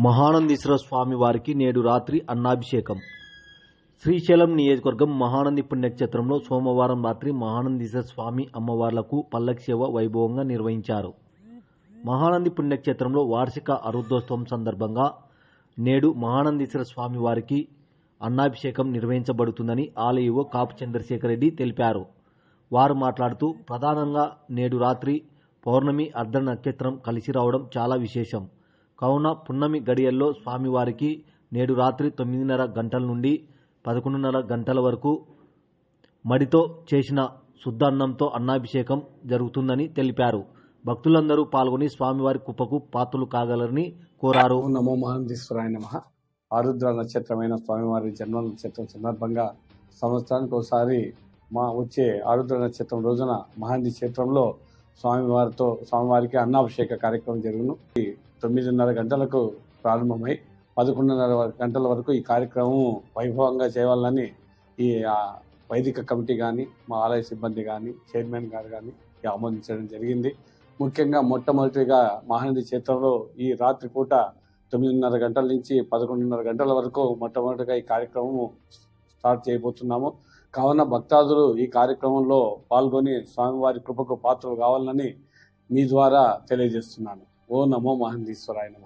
మహానందీశ్వర స్వామి వారికి నేడు రాత్రి అన్నాభిషేకం. శ్రీశైలం నియోజకవర్గం మహానంది పుణ్యక్షేత్రంలో సోమవారం రాత్రి మహానందీశ్వర స్వామి అమ్మవార్లకు పల్లకి సేవ వైభవంగా నిర్వహించారు. మహానంది పుణ్యక్షేత్రంలో వార్షిక అరుద్దోత్సవం సందర్భంగా నేడు మహానందీశ్వర స్వామి వారికి అన్నాభిషేకం నిర్వహించబడుతుందని ఆలయో కాపు చంద్రశేఖర్ రెడ్డి తెలిపారు. వారు మాట్లాడుతూ ప్రధానంగా నేడు రాత్రి పౌర్ణమి అర్ధ నక్షత్రం కలిసి రావడం చాలా విశేషం. కావున పున్నమి గడియల్లో స్వామివారికి నేడు రాత్రి తొమ్మిదిన్నర గంటల నుండి పదకొండున్నర గంటల వరకు మడితో చేసిన శుద్ధ అన్నంతో అన్నాభిషేకం జరుగుతుందని తెలిపారు. భక్తులందరూ పాల్గొని స్వామివారి కుప్పకు పాత్రలు కాగలరని కోరారు. నమో మహాంతీశ్వరాయ నమ. ఆరుద్ర నక్షత్రమైన స్వామివారి జన్మ నక్షత్రం సందర్భంగా సంవత్సరానికి ఒకసారి మా వచ్చే ఆరుద్ర నక్షత్రం రోజున మహాంతి క్షేత్రంలో స్వామివారితో స్వామివారికి అన్నాభిషేక కార్యక్రమం జరుగును. తొమ్మిదిన్నర గంటలకు ప్రారంభమై పదకొండున్నర గంటల వరకు ఈ కార్యక్రమం వైభవంగా చేయాలని ఈ వైదిక కమిటీ కానీ మా ఆలయ సిబ్బంది కానీ చైర్మన్ గారు కానీ ఆమోదించడం జరిగింది. ముఖ్యంగా మొట్టమొదటిగా మహానంది క్షేత్రంలో ఈ రాత్రి పూట తొమ్మిదిన్నర గంటల నుంచి పదకొండున్నర గంటల వరకు మొట్టమొదటిగా ఈ కార్యక్రమం స్టార్ట్ చేయబోతున్నాము. కావున భక్తాదులు ఈ కార్యక్రమంలో పాల్గొని స్వామివారి కృపకు పాత్రలు కావాలని మీ ద్వారా తెలియజేస్తున్నాను. ఓ నమో మహందీశ్వరాయ నమ.